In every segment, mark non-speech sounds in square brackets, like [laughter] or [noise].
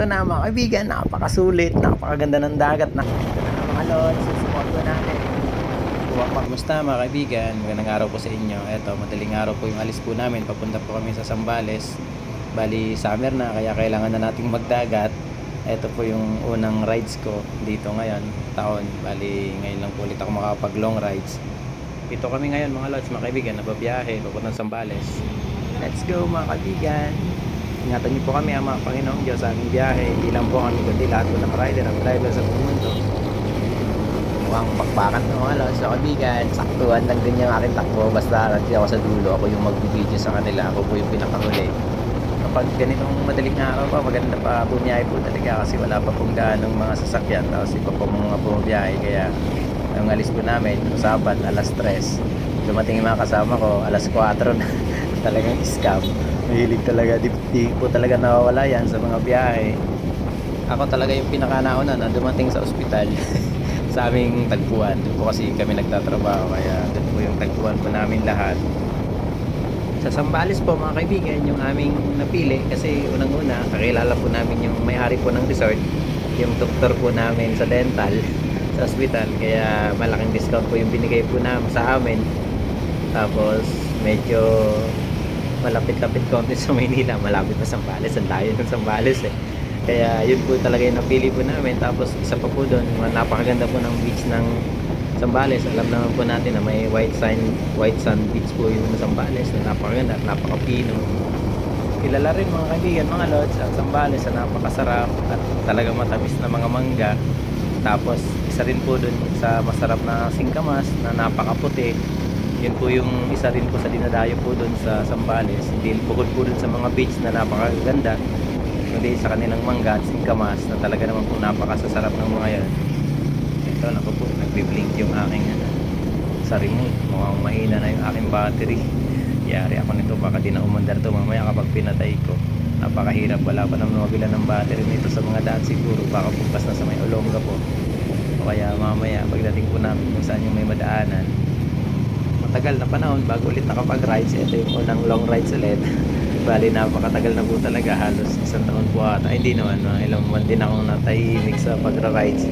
ito na mga kaibigan, napakasulit, napakaganda ng dagat na. Ito na mga lods, susupport ko natin. Buwak pa. Kumusta mga kaibigan? Magandang araw po sa inyo. Ito, madaling araw po yung alis po namin. Papunta po kami sa Sambales. Bali, summer na, kaya kailangan na nating magdagat. Ito po yung unang rides ko dito ngayon, taon. Bali, ngayon lang po ulit ako makapag long rides. Ito kami ngayon mga lods, mga kaibigan, nababiyahe, papuntang Sambales. Let's go mga kaibigan! Ingatan niyo po kami ang mga Panginoong Diyos sa aming biyahe. Hindi lang po kami kundi lahat po ng rider at driver sa buong mundo. Mukhang pakpakan ng mga lods, mga kaibigan. Saktuhan lang din yung aking takbo. Basta hindi ako sa dulo, ako yung magbibideo sa kanila. Ako po yung pinakahuli. Kapag ganitong madaling araw pa, maganda pa bumiyahe po talaga kasi wala pa pong ganong mga sasakyan. Tapos iba po mga bumiyahe. Kaya ang alis po namin, usapan, alas 3. Dumating yung mga kasama ko, alas 4 na. [laughs] Talagang scam. Mahilig talaga, di, di po talaga nawawala yan sa mga biyahe. Ako talaga yung pinakanauna na dumating sa ospital [laughs] sa aming tagpuan. Doon po kasi kami nagtatrabaho, kaya doon po yung tagpuan po namin lahat. Sa Sambales po mga kaibigan, yung aming napili kasi unang-una, kakilala po namin yung may-ari po ng resort, yung doktor po namin sa dental, [laughs] sa hospital. Kaya malaking discount po yung binigay po namin sa amin. Tapos medyo malapit-lapit konti sa Maynila, malapit na Sambales, ang layo ng Sambales eh. Kaya yun po talaga yung napili po namin. Tapos isa pa po doon, napakaganda po ng beach ng Sambales. Alam naman po natin na may white sand, white sand beach po yung Sambales na napakaganda at napakapino. Kilala rin mga kaibigan, mga lods, ang Sambales na napakasarap at talagang matamis na mga mangga. Tapos isa rin po doon sa masarap na singkamas na napakaputi. Yun po yung isa rin po sa dinadayo po doon sa Sambales. Hindi bukod po doon sa mga beach na napakaganda. Kundi sa kanilang mangga at singkamas na talaga naman po napakasasarap ng mga yan. Ito, naku po, nagbiblink yung aking ano, sa remote. Mukhang mahina na yung aking battery. Yari ako nito, baka di na umandar to mamaya kapag pinatay ko. Napakahirap, wala pa naman mabilan ng battery nito sa mga daan siguro. Baka bukas na sa may Olonga po. O kaya mamaya, pagdating po namin kung saan yung may madaanan, matagal na panahon bago ulit nakapag-rides. Ito yung unang long rides ulit. [laughs] Bali, napakatagal na po talaga. Halos isang taon po ata. Hindi naman. Mga ilang buwan din akong natahimik sa pag-rides.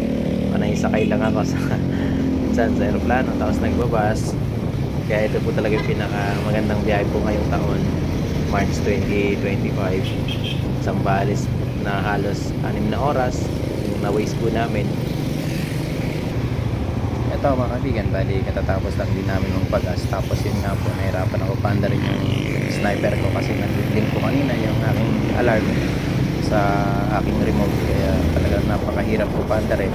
Panay sakay lang ako sa [laughs] minsan sa aeroplano. Tapos nagbabas. Kaya ito po talaga yung pinaka magandang biyahe po ngayong taon. March 2025. Sambales na halos 6 na oras. Yung na-waste po namin ito mga kaibigan, bali katatapos lang din namin magpagas tapos yun nga po, nahirapan ako. Panda rin yung sniper ko kasi nag-link ko kanina yung aking alarm sa aking remote. Kaya talagang napakahirap po panda rin.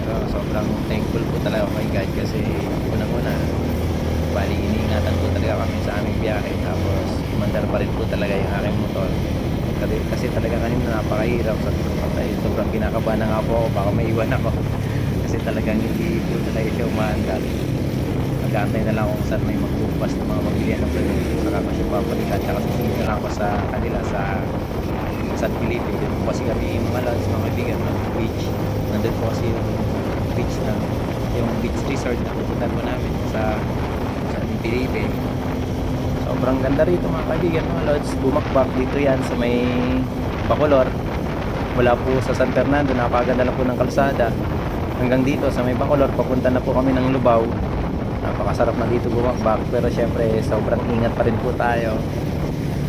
Pero sobrang thankful po talaga kay God kasi unang-una bali iniingatan po talaga kami sa aming biyahe. Tapos mandar pa rin po talaga yung aking motor. Kasi, kasi talaga kanina napakahirap sa sobrang kinakabahan na nga po ako. Baka may iwan ako kasi talagang hindi po talaga siya umaandar. Mag-aantay na lang kung saan may magbubukas ng mga pamilya ng produkto saka ko siya papalitan tsaka susunod na lang ako sa kanila sa San Felipe dito po kasi kami mga lods mga kaibigan ng beach. Nandun po kasi yung beach na yung beach resort na pupuntan po namin sa San Felipe sobrang ganda rito mga kaibigan mga lods. Bumakbak dito yan sa may Bacolor. Mula po sa San Fernando napakaganda na po ng kalsada hanggang dito sa may Bacolor papunta na po kami ng Lubao napakasarap na dito bumakbak pero syempre sobrang ingat pa rin po tayo.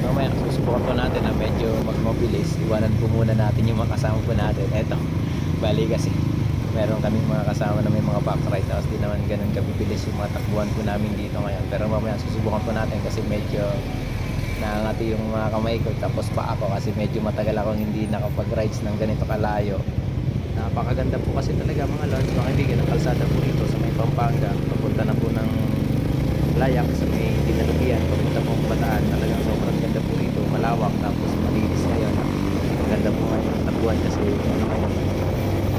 Mamaya susubukan po natin na medyo magmobilis. Iwanan po muna natin yung mga kasama po natin. Eto bali kasi meron kaming mga kasama na may mga back ride tapos di naman ganun kabibilis yung mga takbuhan po namin dito ngayon. Pero mamaya susubukan po natin kasi medyo naangati yung mga kamay ko. Tapos pa ako kasi medyo matagal akong hindi nakapag rides ng ganito kalayo napakaganda po kasi talaga mga lords mga kaibigan ang kalsada po rito sa may Pampanga. Papunta na po ng Layak sa may Dinalugian papunta po ng Bataan. Talagang sobrang ganda po rito malawak tapos malinis ngayon. Ang ganda po ngayon ang tabuan kasi ano ngayon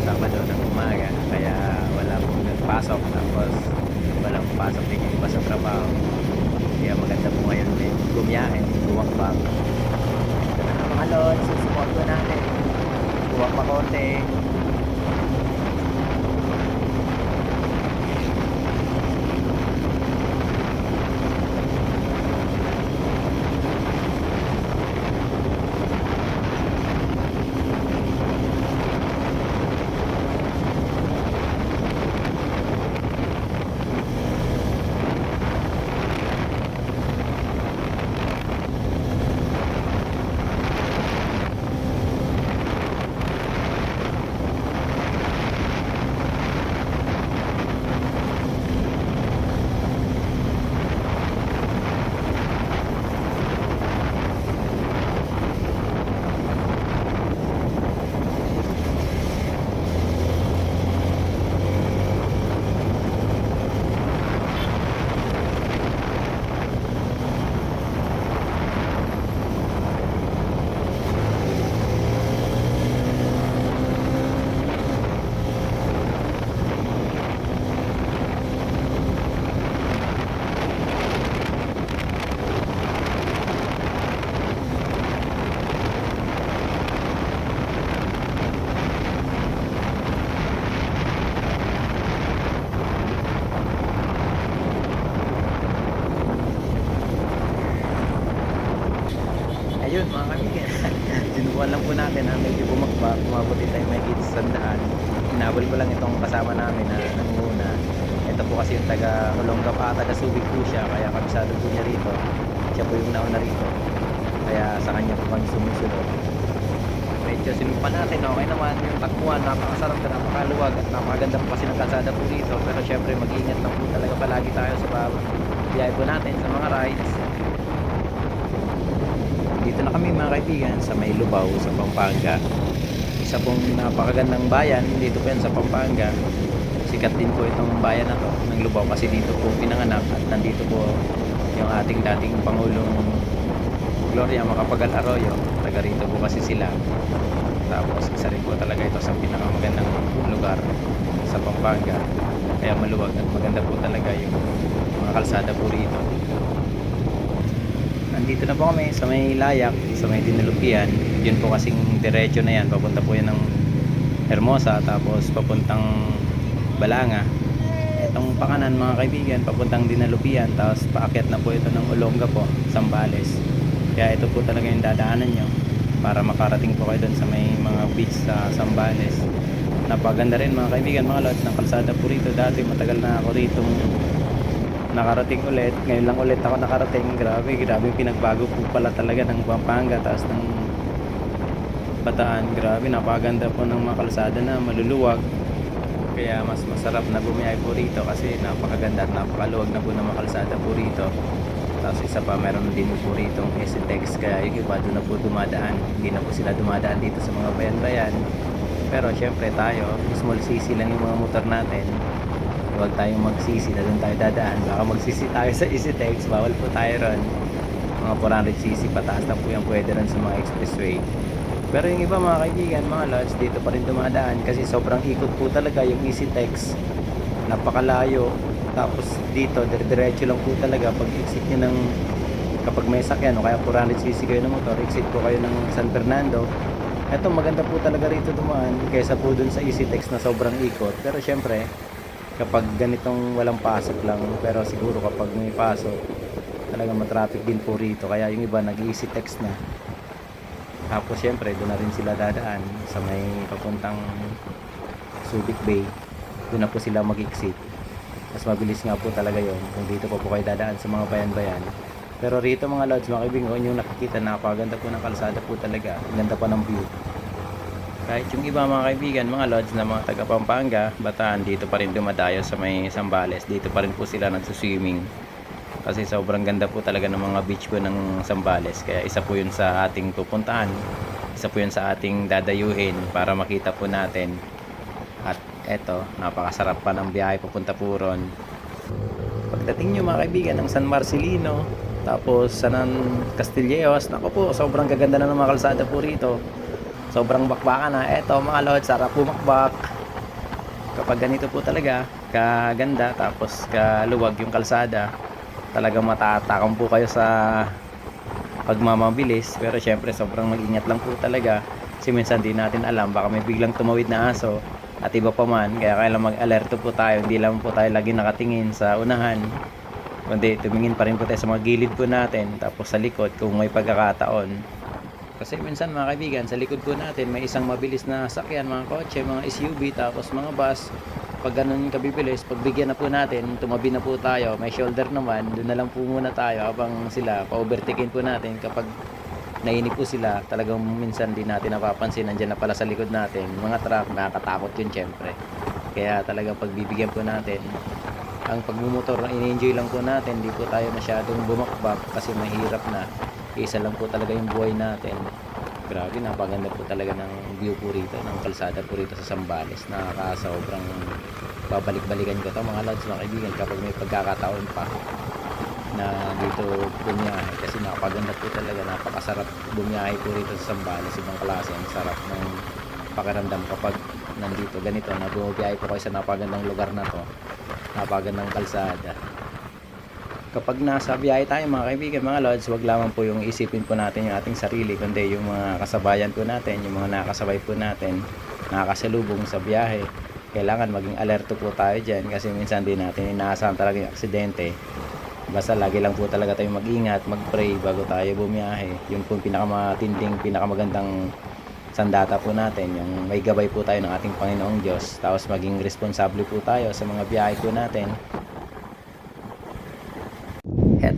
Sabado ng umaga kaya wala pong nagpasok. Tapos walang pasok din yung iba sa trabaho. Kaya maganda po ngayon eh gumiyain bumakbak ito na mga lords susupport [laughs] po natin buwak pa konti natin na medyo bumakbak, umabot din tayo may kids sa daan. Inabol ko lang itong kasama namin na nangunguna. Ito po kasi yung taga Olonga pa, taga Subic po siya, kaya kabisado po niya rito. Siya po yung nauna rito. Kaya sa kanya po kami sumusunod. Medyo sinumpa natin, okay naman yung takbuhan, napakasarap na napakaluwag at napakaganda po kasi ng kalsada po dito. Pero syempre mag-iingat lang po talaga palagi tayo sa biyahe po natin sa mga rides. Dito na kami mga kaibigan sa May Lubao sa Pampanga. Isa pong napakagandang bayan dito po yan sa Pampanga. Sikat din po itong bayan na to ng Lubao kasi dito po pinanganak at nandito po yung ating dating Pangulong Gloria Macapagal Arroyo. Taga rito po kasi sila. Tapos isa rin po talaga ito sa pinakamagandang lugar sa Pampanga. Kaya maluwag at maganda po talaga yung mga kalsada po rito. Nandito na po kami sa may layak, sa may dinalupian. Yun po kasing diretso na yan. Papunta po yan ng Hermosa tapos papuntang Balanga. Itong pakanan mga kaibigan, papuntang dinalupian tapos paakyat na po ito ng Olonga po, Sambales. Kaya ito po talaga yung dadaanan nyo para makarating po kayo doon sa may mga beach sa Sambales. Napaganda rin mga kaibigan, mga lods ng kalsada po rito. Dati matagal na ako rito nakarating ulit. Ngayon lang ulit ako nakarating. Grabe, grabe pinagbago po pala talaga ng Pampanga. Tapos ng Bataan. Grabe, napaganda po ng mga kalsada na maluluwag. Kaya mas masarap na bumiyahe po rito kasi napakaganda at napakaluwag na po ng mga kalsada po rito. Tapos isa pa, meron din po rito ang STX kaya yung iba doon na po dumadaan. Hindi na po sila dumadaan dito sa mga bayan-bayan. Pero syempre tayo, small CC lang yung mga motor natin. Huwag tayong magsisi na doon tayo dadaan. Baka magsisi tayo sa EasyTex, bawal po tayo ron. Mga 400cc pataas na po yung pwede ron sa mga expressway. Pero yung iba mga kaibigan, mga lods, dito pa rin dumadaan kasi sobrang ikot po talaga yung EasyTex. Napakalayo. Tapos dito, dire-diretso lang po talaga pag exit nyo ng kapag may sakyan o kaya 400cc kayo ng motor, exit po kayo ng San Fernando. Eto maganda po talaga rito dumaan kaysa po dun sa EasyTex na sobrang ikot. Pero syempre, kapag ganitong walang pasok lang, pero siguro kapag may pasok, talaga matraffic din po rito. Kaya yung iba nag-EasyTex na. Tapos syempre, doon na rin sila dadaan sa may papuntang Subic Bay. Doon na po sila mag-exit. Mas mabilis nga po talaga yon kung dito po po kayo dadaan sa mga bayan-bayan. Pero rito mga lods, mga kaibigan, yung nakikita, napakaganda po ng kalsada po talaga. Ganda pa ng view. Kahit yung iba mga kaibigan, mga lods na mga taga Pampanga, Bataan, dito pa rin dumadayo sa may Sambales. Dito pa rin po sila nagsuswimming. Kasi sobrang ganda po talaga ng mga beach po ng Sambales. Kaya isa po yun sa ating pupuntahan. Isa po yun sa ating dadayuhin para makita po natin. At eto, napakasarap pa ng biyahe papunta po ron. Pagdating nyo mga kaibigan ng San Marcelino, tapos San Castilleos, nako po, sobrang gaganda na ng mga kalsada po rito. Sobrang bakbakan na. Eto mga lord, sarap bumakbak. Kapag ganito po talaga, kaganda, tapos kaluwag yung kalsada, talagang matatakam po kayo sa pagmamabilis. Pero syempre, sobrang mag-ingat lang po talaga. Kasi minsan di natin alam, baka may biglang tumawid na aso at iba pa man. Kaya kailangan mag-alerto po tayo. Hindi lang po tayo lagi nakatingin sa unahan. Kundi tumingin pa rin po tayo sa mga gilid po natin. Tapos sa likod kung may pagkakataon. Kasi minsan mga kaibigan, sa likod po natin may isang mabilis na sakyan, mga kotse, mga SUV, tapos mga bus. Pag ganun kabibilis, pagbigyan na po natin, tumabi na po tayo, may shoulder naman, doon na lang po muna tayo habang sila, pa-overtakein po natin kapag nainip po sila, talagang minsan di natin napapansin, nandiyan na pala sa likod natin, mga truck, nakakatakot yun syempre. Kaya talagang pagbibigyan po natin, ang pagmumotor na ini-enjoy lang po natin, di po tayo masyadong bumakbak kasi mahirap na. Isa lang po talaga yung buhay natin. Grabe, napaganda po talaga ng view po rito, ng kalsada po rito sa Sambales. Nakakasobrang babalik-balikan ko to mga lods, mga kaibigan, kapag may pagkakataon pa na dito bumiyahe kasi napaganda po talaga napakasarap bumiyahe po rito sa Sambales ibang klase ang sarap ng pakiramdam kapag nandito ganito na bumiyahe po kayo sa napagandang lugar na to napagandang kalsada kapag nasa biyahe tayo mga kaibigan mga lods wag lamang po yung isipin po natin yung ating sarili kundi yung mga kasabayan po natin yung mga nakasabay po natin nakakasalubong sa biyahe. Kailangan maging alerto po tayo dyan kasi minsan din natin inaasahan talaga yung aksidente. Basta lagi lang po talaga tayo mag-ingat mag-pray bago tayo bumiyahe. Yun po yung pinakamatinding pinakamagandang sandata po natin, yung may gabay po tayo ng ating Panginoong Diyos, tapos maging responsable po tayo sa mga biyahe po natin.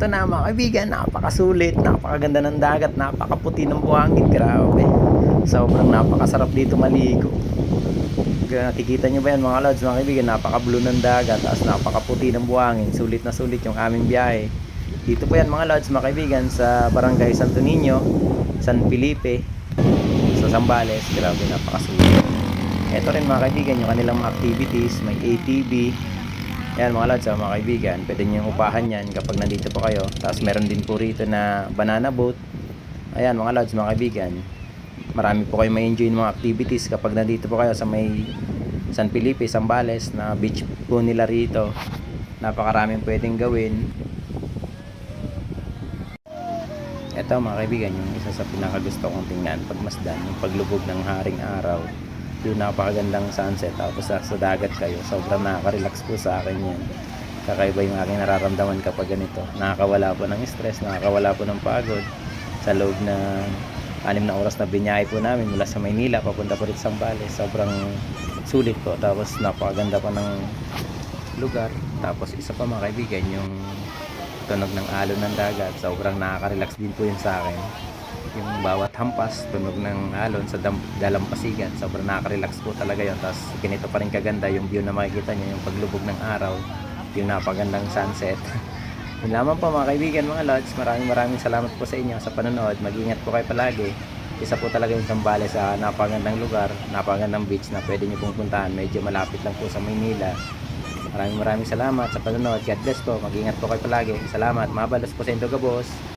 Heto na mga kaibigan, napakasulit, napakaganda ng dagat, napakaputi ng buhangin, grabe. Sobrang napakasarap dito maligo. Nakikita nyo ba yan mga lods, mga kaibigan, napaka-blue ng dagat, tapos napakaputi ng buhangin, sulit na sulit yung aming biyahe. Dito po yan mga lods, mga kaibigan, sa Barangay Santo Niño, San Felipe, sa Zambales, grabe napakasulit. Ito rin mga kaibigan, yung kanilang mga activities, may ATV, yan mga lods, ah, mga kaibigan, pwede nyo upahan yan kapag nandito po kayo. Tapos meron din po rito na banana boat. Ayan mga lods, mga kaibigan, marami po kayo may enjoy mga activities kapag nandito po kayo sa may San Felipe, Zambales na beach po nila rito. Napakaraming pwedeng gawin. Ito mga kaibigan, yung isa sa pinakagusto kong tingnan pagmasdan, yung paglubog ng haring araw. Yung napakagandang sunset tapos sa, dagat kayo, sobrang nakaka-relax po sa akin yan. Kakaiba yung aking nararamdaman kapag ganito. Nakakawala po ng stress, nakakawala po ng pagod sa loob na anim na oras na binyahe po namin mula sa Maynila papunta po rito sa Zambales. Sobrang sulit po. Tapos napakaganda pa ng lugar. Tapos isa pa mga kaibigan, yung tunog ng alon ng dagat. Sobrang nakaka-relax din po yun sa akin. Yung bawat hampas, tunog ng alon sa dalampasigan. Sobrang nakaka-relax po talaga yun. Tapos ganito pa rin kaganda yung view na makikita nyo, yung paglubog ng araw, yung napagandang sunset. [laughs] Yun lamang po mga kaibigan, mga lods. Maraming maraming salamat po sa inyo sa panonood. Mag-ingat po kayo palagi. Isa po talaga yung Zambales sa napagandang lugar, napagandang beach na pwede nyo pong puntahan. Medyo malapit lang po sa Maynila. Maraming maraming salamat sa panonood. God bless po. Mag-ingat po kayo palagi. Salamat. Mabalos po sa Indogabos.